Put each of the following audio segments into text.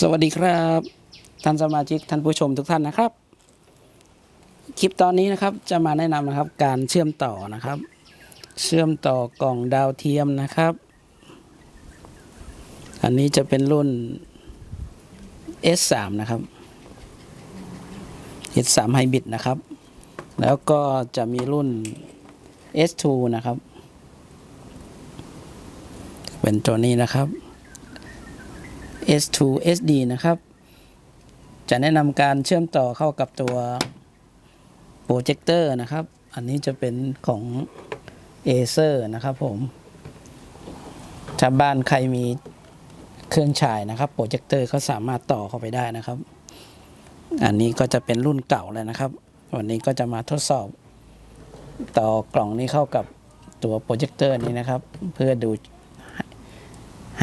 สวัสดีครับ ท่านสมาชิกท่านผู้ชมทุกท่านนะครับ คลิปตอนนี้นะครับจะมาแนะนำนะครับการเชื่อมต่อนะครับ เชื่อมต่อกล่องดาวเทียมนะครับ อันนี้จะเป็นรุ่น S3 นะครับ S3 Hybrid นะครับ แล้วก็จะมีรุ่น S2 นะครับ เป็นตัวนี้นะครับ S2 SD นะครับ จะแนะนำการเชื่อมต่อเข้ากับตัวโปรเจคเตอร์นะครับ อันนี้จะเป็นของ Acer นะครับผม ถ้าบ้านใครมีเครื่องฉายนะครับ โปรเจคเตอร์ก็สามารถต่อเข้าไปได้นะครับ อันนี้ก็จะเป็นรุ่นเก่าแล้วนะครับ วันนี้ก็จะมาทดสอบ ต่อกล่องนี้เข้ากับตัวโปรเจคเตอร์นี้นะครับ เพื่อดู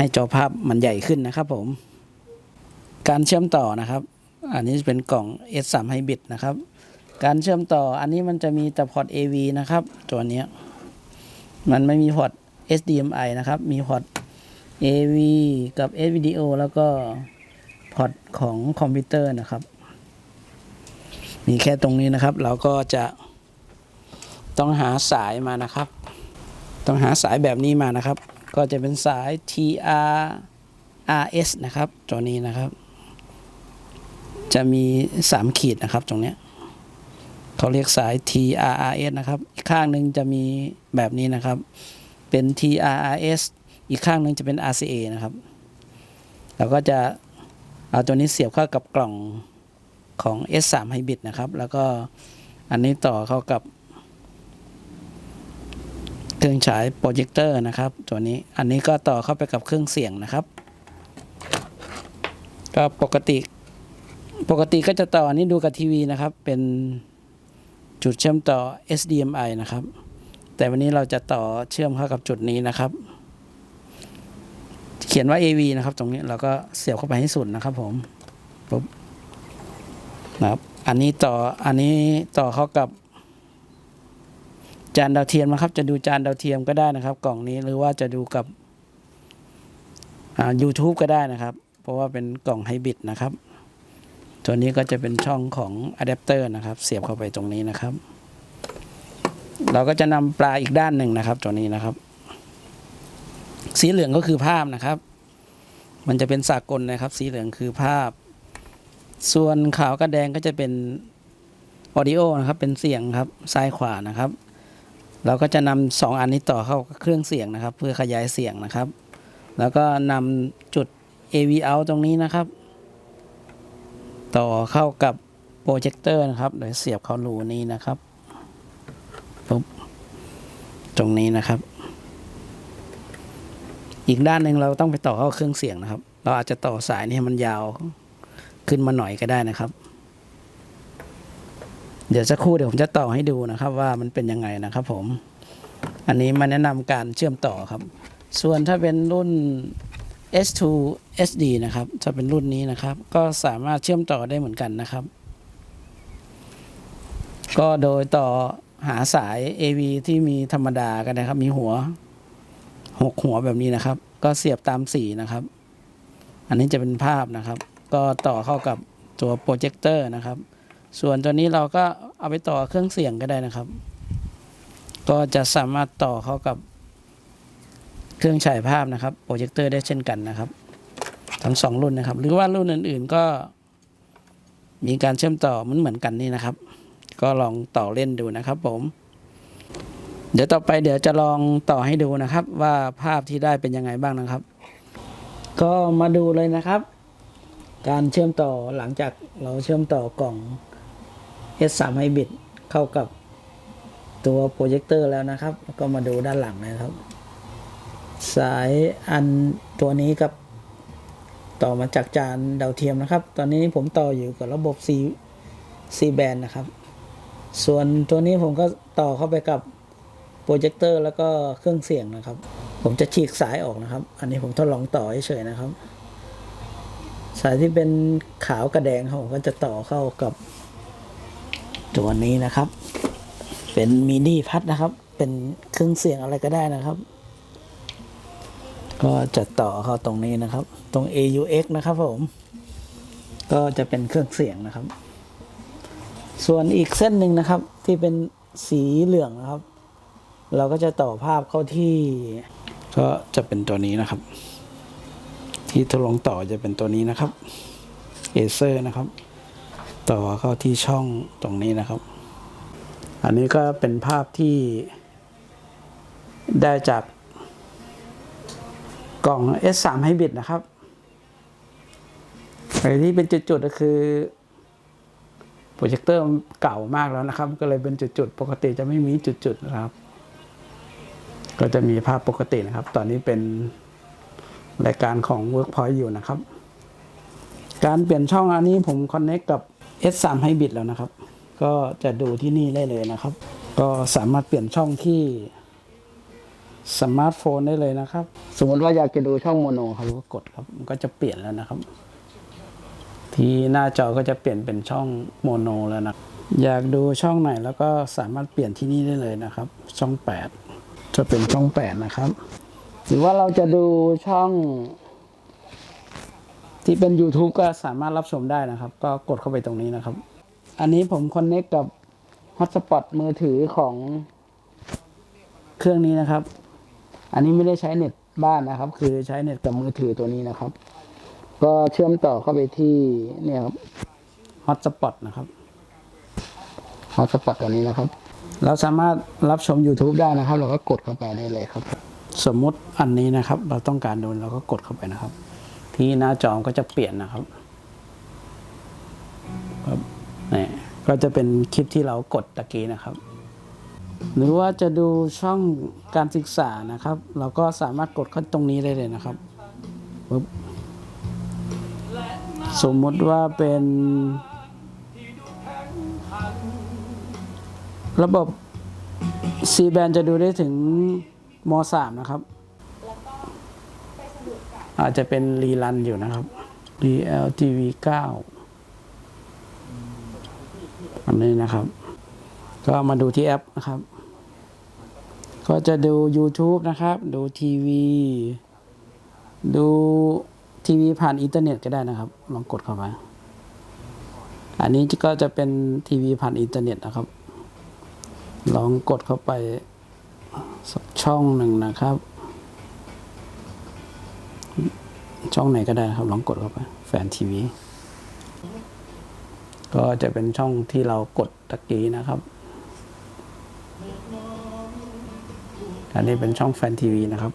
ให้จอภาพมันใหญ่ขึ้นนะครับผม การเชื่อมต่อนะครับ อันนี้เป็นกล่อง S3 Hybrid นะครับ การเชื่อมต่ออันนี้มันจะมีแต่พอร์ต AV นะครับ ตัวนี้มันไม่มีพอร์ต SDMI นะครับ มีพอร์ต AV กับ SVDO แล้วก็พอร์ตของคอมพิวเตอร์นะครับ มีแค่ตรงนี้นะครับ เราก็จะต้องหาสายมานะครับ ต้องหาสายแบบนี้มานะครับ ก็จะเป็นสาย TR RS นะครับ ตัวนี้นะครับ จะมี 3 ขีดนะครับตรงเนี้ยเขาเรียกสาย TRRS นะครับ อีกข้างหนึ่งจะมีแบบนี้นะครับ เป็น TRRS อีกข้างหนึ่งจะเป็น RCA นะครับ เราก็จะเอาตัวนี้เสียบเข้ากับกล่องของ S3 Hybrid นะครับ แล้วก็อันนี้ต่อเข้ากับ เครื่องฉายโปรเจคเตอร์นะครับ ตัวนี้อันนี้ก็ต่อเข้าไปกับเครื่องเสียงนะครับ ก็ปกติปกติก็จะต่ออันนี้ดูกับทีวีนะครับ เป็นจุดเชื่อมต่อ SDMI นะครับ แต่วันนี้เราจะต่อเชื่อมเข้ากับจุดนี้นะครับ เขียนว่า AV นะครับ ตรงนี้เราก็เสียบเข้าไปให้สุดนะครับ ผมปุ๊บนะครับ อันนี้ต่ออันนี้ต่อเข้ากับ จานดาวเทียมนะครับ จะดูจานดาวเทียมก็ได้นะครับ กล่องนี้หรือว่าจะดูกับอ่า YouTube ก็ได้นะครับ เพราะว่าเป็นกล่องไฮบริดนะครับตัวนี้ก็จะเป็นช่องของอะแดปเตอร์นะครับ เสียบเข้าไปตรงนี้นะครับ เราก็จะนำปลาอีกด้านหนึ่งนะครับ ตัวนี้นะครับ สีเหลืองก็คือภาพนะครับ มันจะเป็นสากลนะครับ สีเหลืองคือภาพ ส่วนขาวกับแดงก็จะเป็นออดิโอนะครับ เป็นเสียงครับซ้ายขวานะครับ เราก็จะนำสองอันนี้ต่อเข้าเครื่องเสียงนะครับ เพื่อขยายเสียงนะครับ แล้วก็นำจุด AV out ตรงนี้นะครับ ต่อเข้ากับโปรเจคเตอร์นะครับโดยเสียบเข้ารูนี้นะครับปุ๊บตรงนี้นะครับ อีกด้านหนึ่งเราต้องไปต่อเข้าเครื่องเสียงนะครับ เราอาจจะต่อสายนี้ให้มันยาวขึ้นมาหน่อยก็ได้นะครับ เดี๋ยวสักครู่เดี๋ยวผมจะต่อให้ดูนะครับว่ามันเป็นยังไงนะครับผม อันนี้มาแนะนำการเชื่อมต่อครับ ส่วนถ้าเป็นรุ่น S2 SD นะครับถ้าเป็นรุ่นนี้นะครับ ก็สามารถเชื่อมต่อได้เหมือนกันนะครับ ก็โดยต่อหาสาย AV ที่มีธรรมดากันนะครับ มีหัวหกหัวแบบนี้นะครับ ก็เสียบตามสีนะครับ อันนี้จะเป็นภาพนะครับ ก็ต่อเข้ากับตัวโปรเจคเตอร์นะครับ ส่วนตัวนี้เราก็เอาไปต่อเครื่องเสียงก็ได้นะครับ ก็จะสามารถต่อเข้ากับเครื่องฉายภาพนะครับโปรเจคเตอร์ได้เช่นกันนะครับ ทั้งสองรุ่นนะครับ หรือว่ารุ่นอื่น ๆ ก็มีการเชื่อมต่อมือนเหมือนกันนี่นะครับ ก็ลองต่อเล่นดูนะครับ ผม เดี๋ยวต่อไปเดี๋ยวจะลองต่อให้ดูนะครับ ว่าภาพที่ได้เป็นยังไงบ้างนะครับ ก็มาดูเลยนะครับ การเชื่อมต่อหลังจากเราเชื่อมต่อกล่อง S3 Hybrid เข้ากับตัวโปรเจคเตอร์แล้วนะครับ ก็มาดูด้านหลังนะครับ สายอันตัวนี้กับ ต่อมาจากจานดาวเทียมนะครับ ตอนนี้ผมต่ออยู่กับระบบ C C band นะครับ ส่วนตัวนี้ผมก็ต่อเข้าไปกับโปรเจคเตอร์แล้วก็เครื่องเสียงนะครับ ผมจะฉีกสายออกนะครับ อันนี้ผมทดลองต่อเฉยๆนะครับ สายที่เป็นขาวกับแดงครับผมก็จะต่อเข้ากับ ตัวนี้นะครับ เป็นมินิพัดนะครับ เป็นเครื่องเสียงอะไรก็ได้นะครับ ก็จะต่อเข้าตรงนี้นะครับ ตรง AUX นะครับผม ก็จะเป็นเครื่องเสียงนะครับ ส่วนอีกเส้นหนึ่งนะครับ ที่เป็นสีเหลืองนะครับ เราก็จะต่อภาพเข้าที่ก็จะเป็นตัวนี้นะครับ ที่ทดลองต่อจะเป็นตัวนี้นะครับเอเซอร์นะครับ ต่อเข้าที่ช่องตรงนี้นะครับ อันนี้ก็เป็นภาพที่ได้จากกล่อง S3 Hybrid นะครับไอ้ที่เป็นจุดๆก็คือโปรเจคเตอร์เก่ามากแล้วนะครับ ก็เลยเป็นจุดๆ ปกติจะไม่มีจุดๆนะครับ ก็จะมีภาพปกตินะครับ ตอนนี้เป็นรายการของ Workpoint อยู่นะครับ การเปลี่ยนช่องอันนี้ผมคอนเน c t กับ S3 Hybrid แล้วนะครับ ก็จะดูที่นี่ได้เลยนะครับ ก็สามารถเปลี่ยนช่องที่สมาร์ทโฟนได้เลยนะครับ สมมติว่าอยากจะดูช่องโมโนครับก็กดครับ มันก็จะเปลี่ยนแล้วนะครับ ที่หน้าจอก็จะเปลี่ยนเป็นช่องโมโนแล้วนะ อยากดูช่องไหนแล้วก็สามารถเปลี่ยนที่นี่ได้เลยนะครับ ช่อง 8 จะเป็นช่อง 8 นะครับ หรือว่าเราจะดูช่อง ที่เป็น YouTube ก็สามารถรับชมได้นะครับ ก็กดเข้าไปตรงนี้นะครับ อันนี้ผมคอนเน c t กับฮอตสปอตมือถือของเครื่องนี้นะครับ อันนี้ไม่ได้ใช้เน็ตบ้านนะครับ คือใช้เน็ตกับมือถือตัวนี้นะครับ ก็เชื่อมต่อเข้าไปที่เนี่ยครับฮอตสปอตนะครับฮอตสปอตตัวนี้นะครับ เราสามารถรับชม YouTube ได้นะครับ เราก็กดเข้าไปได้เลยครับ สมมติอันนี้นะครับ เราต้องการดูเราก็กดเข้าไปนะครับ ที่หน้าจอก็จะเปลี่ยนนะครับครับนี่ก็จะเป็นคลิปที่เรากดตะกี้นะครับ หรือว่าจะดูช่องการศึกษานะครับ เราก็สามารถกดเข้าตรงนี้ได้เลยนะครับปึ๊บสมมติว่าเป็นระบบ C band จะดูได้ถึงม .3 นะครับ อาจจะเป็นรีรันอยู่นะครับ DLTV 9อันนี้นะครับ ก็มาดูที่แอปนะครับ ก็จะดู YouTube นะครับ ดูทีวีดูทีวีผ่านอินเทอร์เน็ตก็ได้นะครับ ลองกดเข้าไปอันนี้ก็จะเป็นทีวีผ่านอินเทอร์เน็ตนะครับ ลองกดเข้าไปสักช่องหนึ่งนะครับ ช่องไหนก็ได้ครับ ลองกดเข้าไปแฟนทีวี ก็จะเป็นช่องที่เรากดตะกี้นะครับ อันนี้เป็นช่องแฟนทีวีนะครับ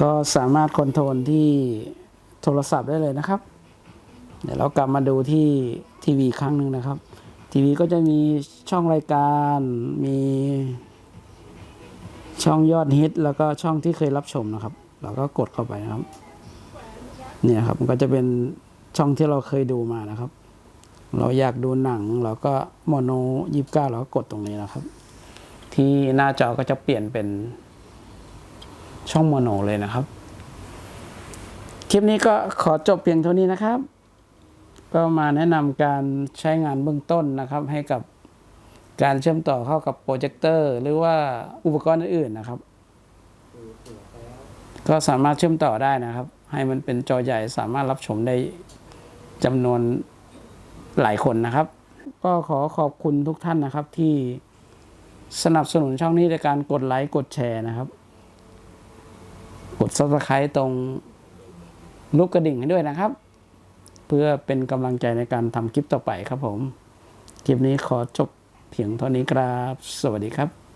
ก็สามารถคอนโทรลที่โทรศัพท์ได้เลยนะครับ เดี๋ยวเรากลับมาดูที่ทีวีครั้งหนึ่งนะครับ ทีวีก็จะมีช่องรายการมีช่องยอดฮิตแล้วก็ช่องที่เคยรับชมนะครับ เราก็กดเข้าไปนะครับ เนี่ยครับมันก็จะเป็นช่องที่เราเคยดูมานะครับ เราอยากดูหนังเราก็โมโนยี่สิบเก้าเราก็กดตรงนี้นะครับ ที่หน้าจอก็จะเปลี่ยนเป็นช่องโมโนเลยนะครับ คลิปนี้ก็ขอจบเพียงเท่านี้นะครับ ก็มาแนะนำการใช้งานเบื้องต้นนะครับ ให้กับการเชื่อมต่อเข้ากับโปรเจคเตอร์หรือว่าอุปกรณ์อื่นๆนะครับ ก็สามารถเชื่อมต่อได้นะครับ ให้มันเป็นจอใหญ่สามารถรับชมได้จำนวนหลายคนนะครับ ก็ขอขอบคุณทุกท่านนะครับที่สนับสนุนช่องนี้ในการกดไลค์กดแชร์นะครับ กด subscribe ตรงรูปกระดิ่งให้ด้วยนะครับ เพื่อเป็นกำลังใจในการทำคลิปต่อไปครับผม คลิปนี้ขอจบเพียงเท่านี้ครับ สวัสดีครับ